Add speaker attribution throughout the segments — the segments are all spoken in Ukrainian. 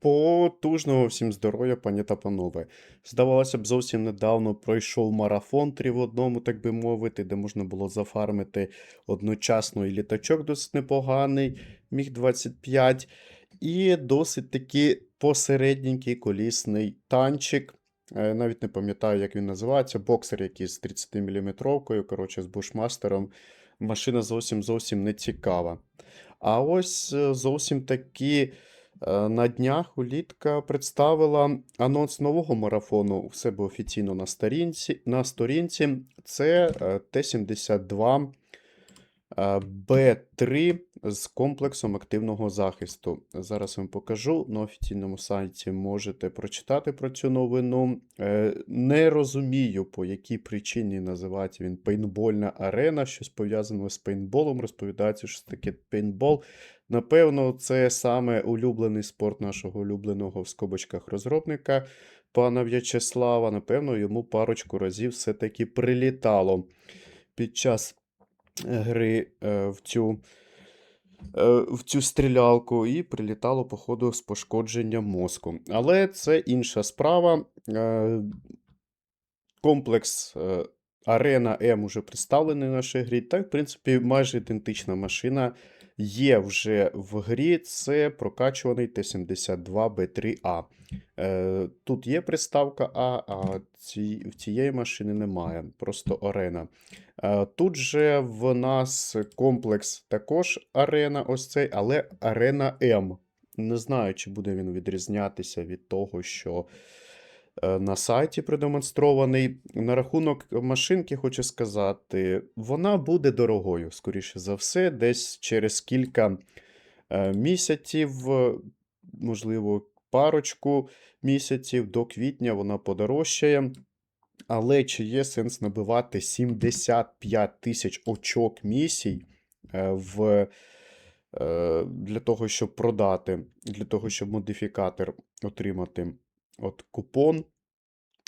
Speaker 1: Потужного всім здоров'я, пані та панове. Здавалося б, зовсім недавно пройшов марафон три в одному, так би мовити, де можна було зафармити одночасно і літачок досить непоганий, міг 25, і досить таки посередненький колісний танчик. Е, Навіть не пам'ятаю, як він називається. Боксер якийсь з 30 мм, коротше, з бушмастером. Машина зовсім зовсім не цікава. А ось е, зовсім таки. Е, На днях улітка представила анонс нового марафону у себе офіційно на сторінці. На сторінці. Це е, Т-72 е, Б3 з комплексом активного захисту. Зараз вам покажу. На офіційному сайті можете прочитати про цю новину. Не розумію, по якій причині називається він пейнтбольна арена, щось пов'язане з пейнтболом. Розповідається, що таке пейнтбол. Напевно, це саме улюблений спорт нашого улюбленого в скобочках розробника пана В'ячеслава. Напевно, йому парочку разів все-таки прилітало під час е, гри е, в цю, е, в цю стрілялку і прилітало, походу, з пошкодженням мозку. Але це інша справа. Комплекс Арена М уже представлений в нашій грі. Так, в принципі, майже ідентична машина є вже в грі. Це прокачуваний Т-72Б3А. Е, Тут є приставка А, а ці, в цієї машини немає. Просто арена. Е, Тут же в нас комплекс також арена, ось цей, але арена М. Не знаю, чи буде він відрізнятися від того, що на сайті продемонстрований. На рахунок машинки хочу сказати, вона буде дорогою, скоріше за все, десь через кілька е, місяців, е, можливо, парочку місяців до квітня вона подорожчає. Але чи є сенс набивати 75 тисяч очок місій е, в, е, для того, щоб продати, для того, щоб модифікатор отримати от купон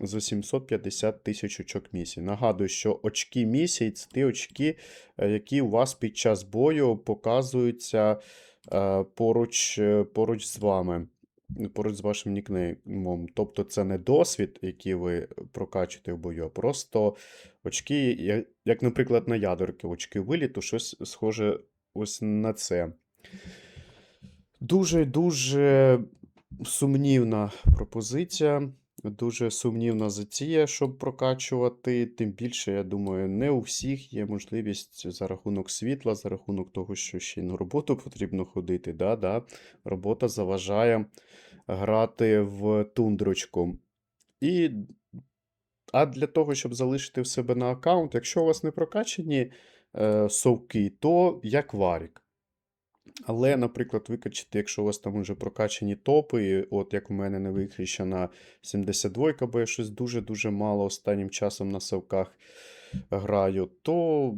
Speaker 1: за 750 тисяч очок місій. Нагадую, що очки місій це ті очки, е, які у вас під час бою показуються е, поруч, е, поруч з вами. Поруч з вашим нікнеймом. Тобто це не досвід, який ви прокачуєте в бою, а просто очки, як, наприклад, на ядерки, очки виліту, щось схоже ось на це. Дуже-дуже сумнівна пропозиція. Дуже сумнівна затія, щоб прокачувати. Тим більше, я думаю, не у всіх є можливість за рахунок світла, за рахунок того, що ще й на роботу потрібно ходити. Да, да. Робота заважає грати в тундрочку. І, а для того, щоб залишити в себе на аккаунт, якщо у вас не прокачані е, совки, то як варік. Але, наприклад, викачати, якщо у вас там вже прокачані топи, от як у мене не вихрещена 72, бо я щось дуже-дуже мало останнім часом на совках граю, то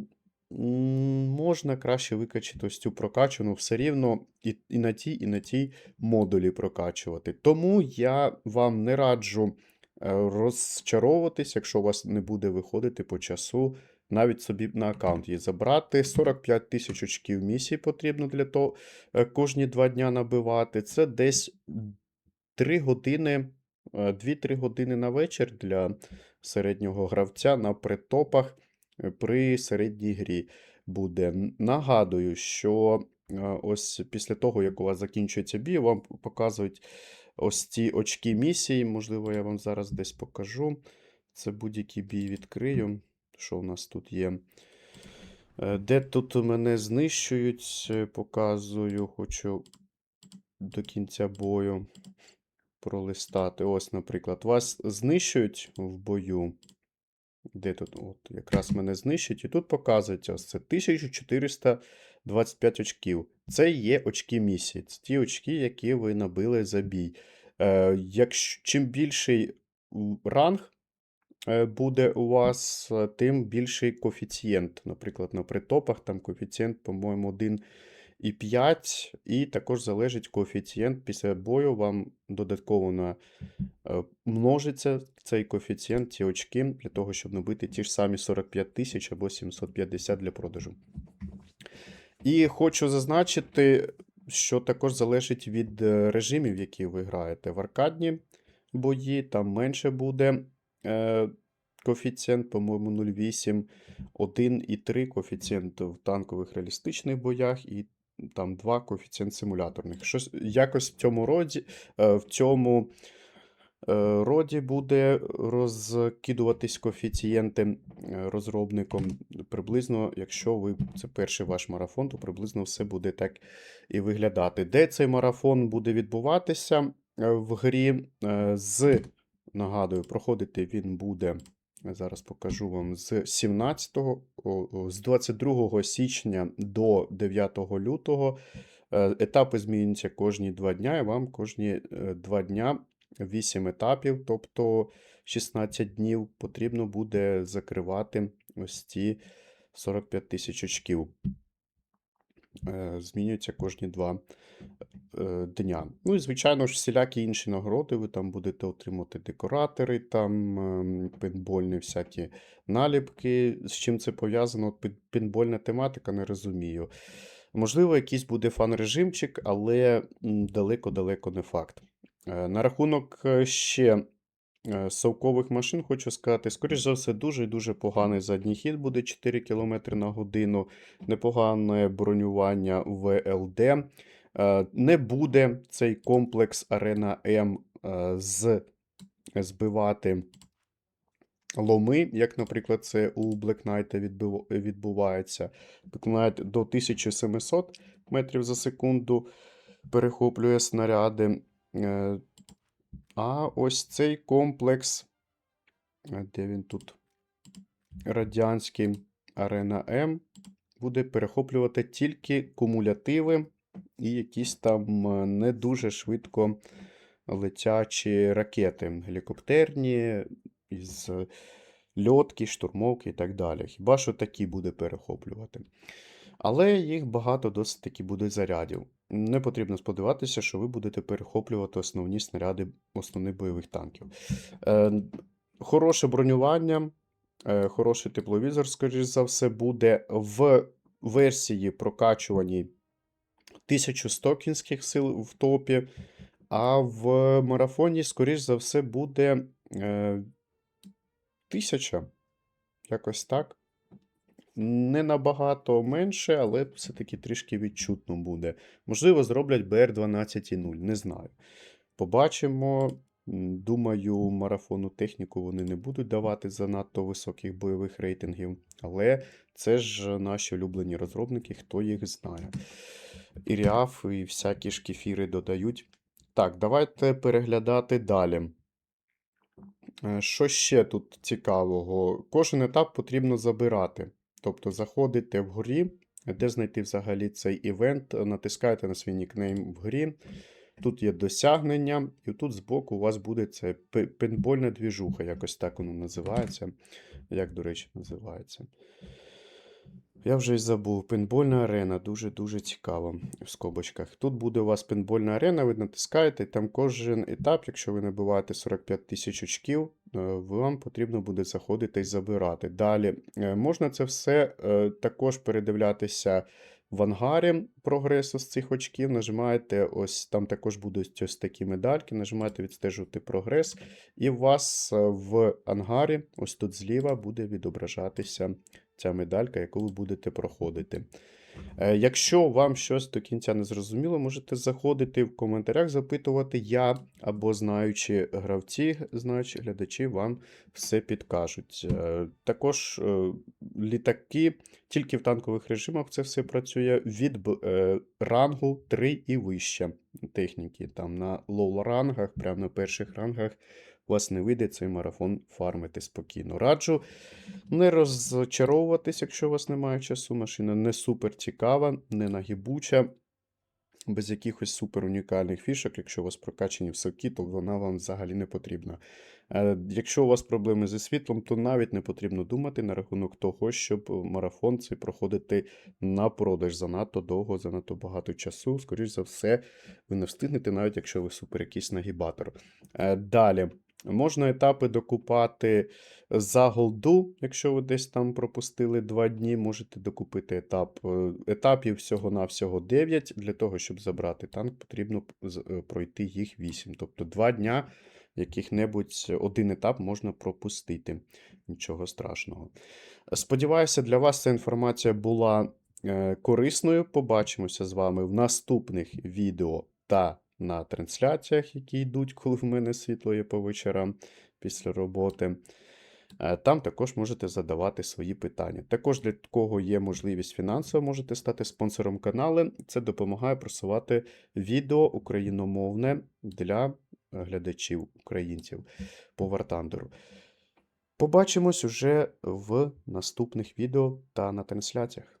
Speaker 1: можна краще викачати ось цю прокачану все рівно і, і на тій, і на тій модулі прокачувати. Тому я вам не раджу е, розчаровуватись, якщо у вас не буде виходити по часу навіть собі на аккаунт її забрати. 45 тисяч очків місії потрібно для того е, кожні два дня набивати. Це десь 3 години, е, 2-3 години на вечір для середнього гравця на притопах е, при середній грі буде. Нагадую, що е, ось після того, як у вас закінчується бій, вам показують ось ці очки місії. Можливо, я вам зараз десь покажу. Це будь-який бій відкрию. Що у нас тут є? Е, Де тут мене знищують, е, показую, хочу до кінця бою пролистати. Ось, наприклад, вас знищують в бою. Де тут? От, якраз мене знищують. І тут показується ось це 1425 очків. Це є очки місії. Це ті очки, які ви набили за бій. Е, якщо, чим більший ранг буде у вас, е, тим більший коефіцієнт. Наприклад, на притопах там коефіцієнт, по-моєму, 1,5. І також залежить коефіцієнт після бою вам додатково на, е, множиться цей коефіцієнт, ці очки, для того, щоб набити ті ж самі 45 тисяч або 750 для продажу. І хочу зазначити, що також залежить від е, режимів, які ви граєте. В аркадні бої там менше буде е, коефіцієнт, по-моєму, 0,8, 1,3 коефіцієнт в танкових реалістичних боях, і там 2 коефіцієнт симуляторних. Щось якось в цьому роді, е, в цьому е, роді буде розкидуватись коефіцієнти е, розробником. Приблизно, якщо ви це перший ваш марафон, то приблизно все буде так і виглядати. Де цей марафон буде відбуватися е, в грі е, з, нагадую, проходити він буде. Зараз покажу вам з 17, о, о, з 22 січня до 9 лютого. Е, Етапи змінюються кожні 2 дня, і вам кожні 2 дня 8 етапів, тобто 16 днів потрібно буде закривати ось ці 45 тисяч очків. Е, Змінюються кожні 2 дня. Ну і, звичайно ж, всілякі інші нагороди. Ви там будете отримувати декоратори, там ем, пейнтбольні всякі наліпки. З чим це пов'язано? Пейнтбольна тематика, не розумію. Можливо, якийсь буде фан-режимчик, але далеко-далеко не факт. Е, На рахунок е, ще е, совкових машин хочу сказати, скоріш за все, дуже і дуже поганий задній хід буде 4 км на годину, непогане бронювання ВЛД. Е, Не буде цей комплекс Арена М е, з збивати ломи, як, наприклад, це у Black Knight відбувається. Black Knight до 1700 метрів за секунду перехоплює снаряди. Е, А ось цей комплекс, е, де він тут? Радянський Арена М, буде перехоплювати тільки кумулятиви і якісь там е, не дуже швидко летячі ракети, гелікоптерні, із льотки, штурмовки і так далі. Хіба що такі буде перехоплювати. Але їх багато досить таки буде зарядів. Не потрібно сподіватися, що ви будете перехоплювати основні снаряди основних бойових танків. Е, хороше бронювання, е, хороший тепловізор, скоріш за все, буде в версії прокачуваній 1100 кінських сил в топі, а в марафоні, скоріш за все, буде е, 1000. Якось так. Не набагато менше, але все-таки трішки відчутно буде. Можливо, зроблять BR 12.0, не знаю. Побачимо. Думаю, марафону техніку вони не будуть давати занадто високих бойових рейтингів, але це ж наші улюблені розробники, хто їх знає. І Ріаф, і всякі ж кефіри додають. Так, давайте переглядати далі. Е, Що ще тут цікавого? Кожен етап потрібно забирати. Тобто заходите вгорі, де знайти взагалі цей івент, натискаєте на свій нікнейм вгорі. Тут є досягнення, і тут збоку у вас буде це пейнтбольна двіжуха, якось так воно називається. Як, до речі, називається. Я вже й забув. Пейнтбольна арена. Дуже-дуже цікаво в скобочках. Тут буде у вас пейнтбольна арена, ви натискаєте, і там кожен етап, якщо ви набиваєте 45 тисяч очків, вам потрібно буде заходити і забирати. Далі е, можна це все е, також передивлятися в ангарі прогресу з цих очків. Нажимаєте, ось там також будуть ось такі медальки, нажимаєте відстежувати прогрес, і у вас е, в ангарі, ось тут зліва, буде відображатися ця медалька, яку ви будете проходити. Е, Якщо вам щось до кінця не зрозуміло, можете заходити в коментарях, запитувати я або знаючи гравці, знаючи глядачі, вам все підкажуть. Е, Також е, літаки тільки в танкових режимах це все працює від рангу 3 і вище техніки. Там на лоу рангах, прямо на перших рангах. Вас не вийде цей марафон фармити спокійно. Раджу не розчаровуватись, якщо у вас немає часу. Машина не супер цікава, не нагибуча, без якихось супер унікальних фішок. Якщо у вас прокачані всоки, то вона вам взагалі не потрібна. Е, Якщо у вас проблеми зі світлом, то навіть не потрібно думати на рахунок того, щоб марафон цей проходити на продаж занадто довго, занадто багато часу. Скоріш за все, ви не встигнете, навіть якщо ви супер якийсь нагібатор. Е, Далі. Можна етапи докупати за голду, якщо ви десь там пропустили 2 дні, можете докупити етап. Е, Етапів всього-навсього 9. Для того, щоб забрати танк, потрібно е, пройти їх 8. Тобто 2 дня яких-небудь один етап можна пропустити. Нічого страшного. Сподіваюся, для вас ця інформація була е, корисною. Побачимося з вами в наступних відео та на трансляціях, які йдуть, коли в мене світло є по вечорам після роботи. Е, Там також можете задавати свої питання. Також для кого є можливість фінансово, можете стати спонсором каналу. Це допомагає просувати відео україномовне для глядачів українців по Вартандеру. Побачимось уже в наступних відео та на трансляціях.